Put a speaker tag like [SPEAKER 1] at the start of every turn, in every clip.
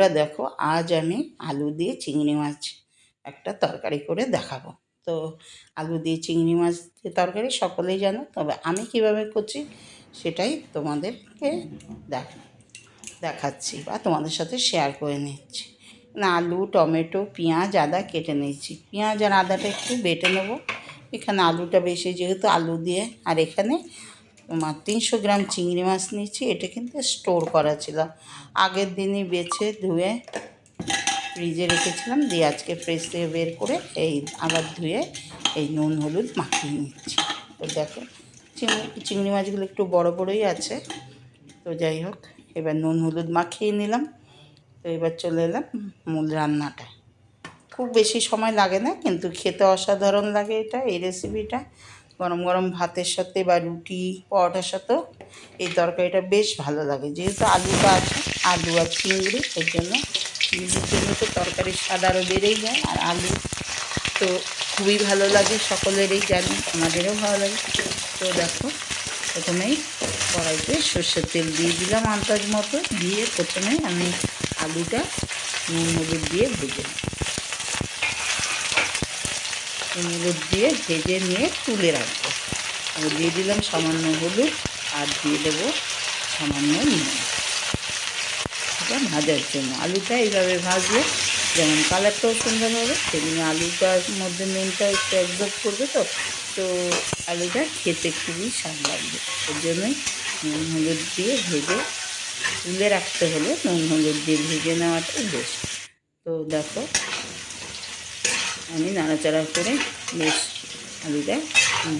[SPEAKER 1] বন্ধুরা দেখো, আজ আমি আলু দিয়ে চিংড়ি মাছ একটা তরকারি করে দেখাবো। তো আলু দিয়ে চিংড়ি মাছ দিয়ে তরকারি সকলেই জানো, তবে আমি কীভাবে করছি সেটাই তোমাদেরকে দেখ, দেখাচ্ছি বা তোমাদের সাথে শেয়ার করে নিচ্ছি। না, আলু, টমেটো, পেঁয়াজ, আদা কেটে নিয়েছি। পেঁয়াজ আর আদাটা একটু বেটে নেব। এখানে আলুটা বেশি, যেহেতু আলু দিয়ে, আর এখানে তিনশো গ্রাম চিংড়ি মাছ নিয়েছি, এটা কিন্তু স্টোর করা ছিল। আগের দিনই বেছে ধুয়ে ফ্রিজে রেখেছিলাম, দিয়ে আজকে ফ্রিজ থেকে বের করে এই আবার ধুয়ে এই নুন, হলুদ মাখিয়ে নিচ্ছি। তো দেখো, চিংড়ি চিংড়ি মাছগুলো একটু বড় বড়ই আছে। তো যাই হোক, এবার নুন, হলুদ মাখিয়ে নিলাম। তো এবার চলে এলাম মূল রান্নাটা। খুব বেশি সময় লাগে না, কিন্তু খেতে অসাধারণ লাগে এটা, এই রেসিপিটা গরম গরম ভাতের সাথে বা রুটি, পরোটার সাথেও এই তরকারিটা বেশ ভালো লাগে। যেহেতু আলুটা আছে, আলু আর চিংড়ি এর জন্য চিংড়ির জন্য তো তরকারির স্বাদ আরও বেড়েই যায়। আর আলু তো খুবই ভালো লাগে সকলেরই, জানি আমাদেরও ভালো লাগে। তো দেখো, প্রথমেই কড়াইতে সর্ষের তেল দিয়ে দিলাম আন্দাজ মতো। দিয়ে প্রথমে আমি আলুটা নুন হলুদ দিয়ে ভেজে নিই হলুদ দিয়ে ভেজে নিয়ে তুলে রাখব। দিয়ে দিলাম সামান্য হলুদ আর দিয়ে দেবো সামান্য নুন। এটা ভাজার জন্য। আলুটা এইভাবে ভাজলে যেমন কালারটাও সুন্দর হবে সেদিনে আলুটার মধ্যে নুনটা একটু অ্যাবজর্ব করবে তো তো আলুটা খেতে খুবই স্বাদ লাগবে। ওর জন্যই নুন হলুদ দিয়ে ভেজে তুলে রাখতে হলে নুন হলুদ দিয়ে ভেজে নেওয়াটাই বেশ তো দেখো আমি নাড়াচাড়া করে বেশ আলুটা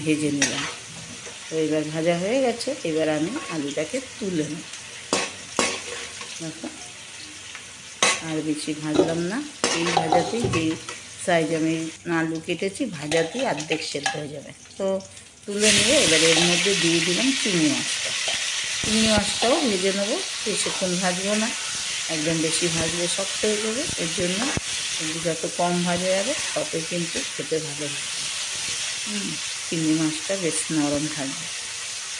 [SPEAKER 1] ভেজে নিলাম। তো এবার ভাজা হয়ে গেছে, এবার আমি আলুটাকে তুলে নেব। দেখো, আর বেশি ভাজলাম না। এই ভাজাতেই যে সাইজ আমি আলু কেটেছি, ভাজাতেই অর্ধেক সেদ্ধ হয়ে যাবে। তো তুলে নিয়ে এবার এর মধ্যে দিয়ে দিলাম চিংড়ি মাছটা। চিংড়ি মাছটাও ভেজে নেব, বেশিক্ষণ ভাজবো না। একদম বেশি ভাজলে শক্ত হয়ে যাবে, এর জন্য যত কম ভাজা যাবে ততই কিন্তু খেতে ভালো হবে চিংড়ি মাছটা বেশ নরম থাকবে।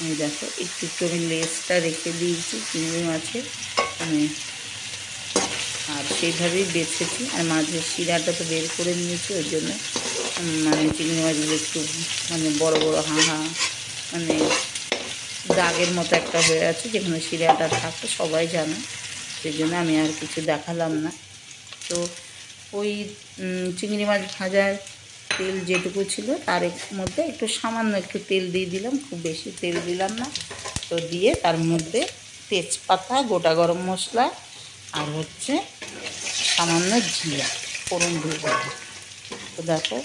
[SPEAKER 1] এই দেখো, একটু একটু আমি লেসটা রেখে দিয়েছি চিংড়ি মাছের আমি আর সেইভাবেই বেছেছি, আর মাছের শিরাটা তো বের করে নিয়েছি ওই জন্য মানে চিংড়ি মাছগুলো একটু মানে বড় বড় হাঁ হাঁ মানে দাগের মতো একটা হয়ে আছে, যেখানে শিরাটা থাকে, সবাই জানে। সেই জন্য আমি আর কিছু দেখালাম না। তো ওই চিংড়ি মাছ ভাজার তেল যেটুকু ছিল তার মধ্যে একটু সামান্য একটু তেল দিয়ে দিলাম, খুব বেশি তেল দিলাম না। তো দিয়ে তার মধ্যে তেজপাতা, গোটা গরম মশলা আর হচ্ছে সামান্য জিরা, ফোড়ন দিয়ে তো দেখো,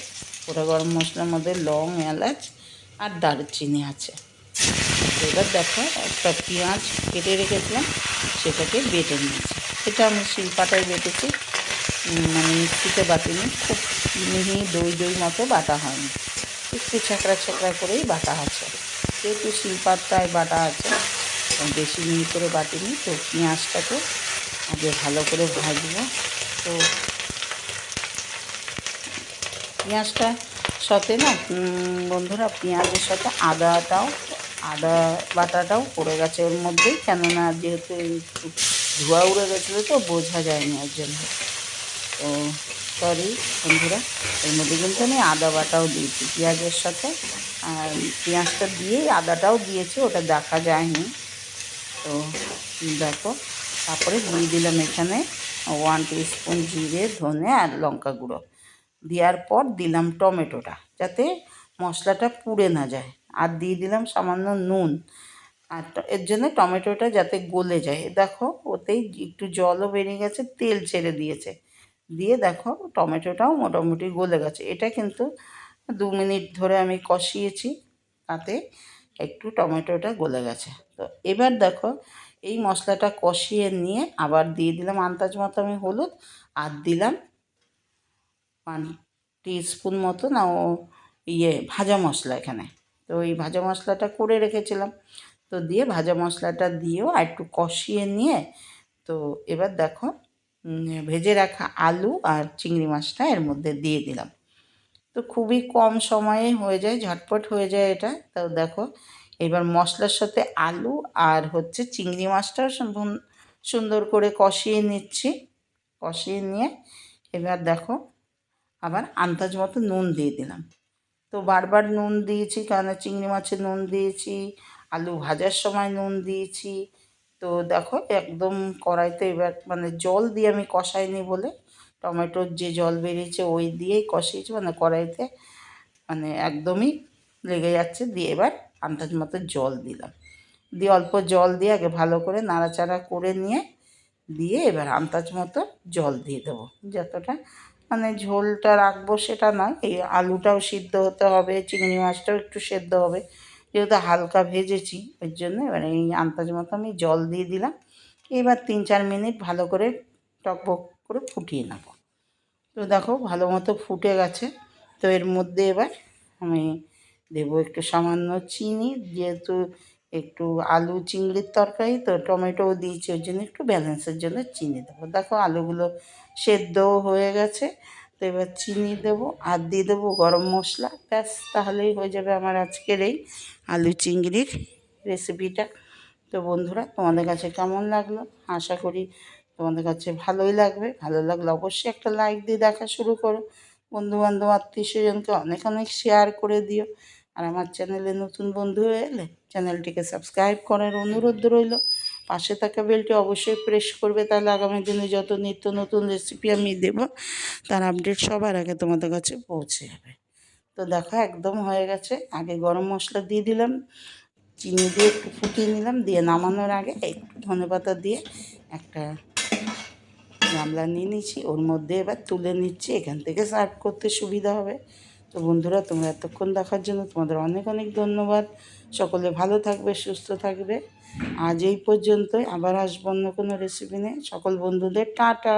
[SPEAKER 1] গোটা গরম মশলার মধ্যে লং, এলাচ আর দারচিনি আছে। এবার দেখো একটা পেঁয়াজ কেটে রেখেছিলাম, সেটাকে বেটে নিয়েছি। এটা আমি শিলপাটায় বেটেছি মানে মিক্সিতে বাটিনি, খুব মিহি দই দই মতো বাটা হয়নি। একটু ছ্যাঁকড়া ছ্যাঁকড়া করেই বাটা আছে। যেহেতু শিলপাটায় বাটা আছে বেশি মিহি করে বাটিনি, তো পেঁয়াজটাকে আগে ভালো করে ভাজবো। তো পেঁয়াজটা সাথে না বন্ধুরা, পেঁয়াজের সাথে আদাটাও আদা বাটাটাও পড়ে গেছে ওর মধ্যেই, কেননা যেহেতু ধোয়া উড়ে গেছিল তো, বোঝা যায়নি ওর জন্য। তো সরি বন্ধুরা, এর মধ্যে কিন্তু আমি আদা বাটাও দিয়েছি, পেঁয়াজের সাথে। আর পেঁয়াজটা দিয়েই আদাটাও দিয়েছি, ওটা দেখা যায়নি। তো দেখো, তারপরে দিয়ে দিলাম এখানে ওয়ান স্পুন জিরে, ধনে আর লঙ্কা গুঁড়ো। দেওয়ার পর দিলাম টমেটোটা, যাতে মশলাটা পুড়ে না যায়। আর দিয়ে দিলাম সামান্য নুন। আর এর জন্য টমেটোটা যাতে গলে যায়। দেখো, ওতেই একটু জলও বেরিয়ে গেছে, তেল ছেড়ে দিয়েছে। দিয়ে দেখো, টমেটোটাও মোটামুটি গলে গেছে। এটা কিন্তু দু মিনিট ধরে আমি কষিয়েছি, তাতে একটু টমেটোটা গলে গেছে। তো এবার দেখো, এই মশলাটা কষিয়ে নিয়ে আবার দিয়ে দিলাম আন্দাজ মতো আমি হলুদ, আর দিলাম ওয়ান স্পুন মতো না, ও ইয়ে ভাজা মশলা এখানে। তো এই ভাজা মশলাটা করে রেখেছিলাম। তো দিয়ে ভাজা মশলাটা দিয়েও আর একটু কষিয়ে নিয়ে, তো এবার দেখো ভেজে রাখা আলু আর চিংড়ি মাছটা এর মধ্যে দিয়ে দিলাম। তো খুবই কম সময়ে হয়ে যায়, ঝটপট হয়ে যায় এটা। তো দেখো, এবার মশলার সাথে আলু আর হচ্ছে চিংড়ি মাছটাও সুন্দর করে কষিয়ে নিচ্ছি। কষিয়ে নিয়ে এবার দেখো, আবার আন্দাজ মতো নুন দিয়ে দিলাম। তো বারবার নুন দিয়েছি কারণ চিংড়ি মাছে নুন দিয়েছি, আলু ভাজার সময় নুন দিয়েছি। তো দেখো, একদম কড়াইতে এবার মানে জল দিয়ে আমি কষাইনি বলে, টমেটোর যে জল বেরিয়েছে ওই দিয়েই কষিয়েছি মানে কড়াইতে মানে একদমই লেগে যাচ্ছে, দিয়ে এবার আন্দাজ মতো জল দিলাম। দিয়ে অল্প জল দিয়ে আগে ভালো করে নাড়াচাড়া করে নিয়ে, দিয়ে এবার আন্দাজ মতো জল দিয়ে দেবো, যতটা মানে ঝোলটা রাখব সেটা নয়, এই আলুটাও সিদ্ধ হতে হবে, চিংড়ি মাছটাও একটু সেদ্ধ হবে। যেহেতু হালকা ভেজেছি, ওই জন্য এবার এই আন্দাজ মতো আমি জল দিয়ে দিলাম। এবার তিন চার মিনিট ভালো করে টকবক করে ফুটিয়ে নেব। তো দেখো ভালো মতো ফুটে গেছে। তো এর মধ্যে এবার আমি দেবো একটু সামান্য চিনি, যেহেতু একটু আলু চিংড়ির তরকারি, তো টমেটোও দিয়েছি ওই জন্য একটু ব্যালেন্সের জন্য চিনি দেবো। দেখো আলুগুলো সেদ্ধও হয়ে গেছে, তো এবার চিনি দেবো আর দিয়ে দেবো গরম মশলা। ব্যাস, তাহলেই হয়ে যাবে আমার আজকের এই আলু চিংড়ির রেসিপিটা। তো বন্ধুরা, তোমাদের কাছে কেমন লাগল? আশা করি তোমাদের কাছে ভালোই লাগবে। ভালো লাগলে অবশ্যই একটা লাইক দিয়ে দেখা শুরু করো। বন্ধুবান্ধব, আত্মীয় স্বজনকে অনেক অনেক শেয়ার করে দিও। আর আমার চ্যানেলে নতুন বন্ধু হয়ে এলে চ্যানেলটিকে সাবস্ক্রাইব করার অনুরোধ রইল। পাশে থাকা বেলটি অবশ্যই প্রেস করবে, তাহলে আগামী দিনে যত নিত্য নতুন রেসিপি আমি দেব, তার আপডেট সবার আগে তোমাদের কাছে পৌঁছে যাবে। তো দেখো, একদম হয়ে গেছে। আগে গরম মশলা দিয়ে দিলাম, চিনি দিয়ে একটু ফুটিয়ে নিলাম, দিয়ে নামানোর আগে একটু ধনে পাতা দিয়ে একটা গামলা নিয়ে নিচ্ছি ওর মধ্যে এবার তুলে নিচ্ছি, এখান থেকে সার্ভ করতে সুবিধা হবে। তো বন্ধুরা, তোমরা এতক্ষণ দেখার জন্য তোমাদের অনেক অনেক ধন্যবাদ। সকলে ভালো থাকবে, সুস্থ থাকবে। আজ এই পর্যন্তই। আবার আসব অন্য কোনো রেসিপি নিয়ে। সকল বন্ধুদের টাটা।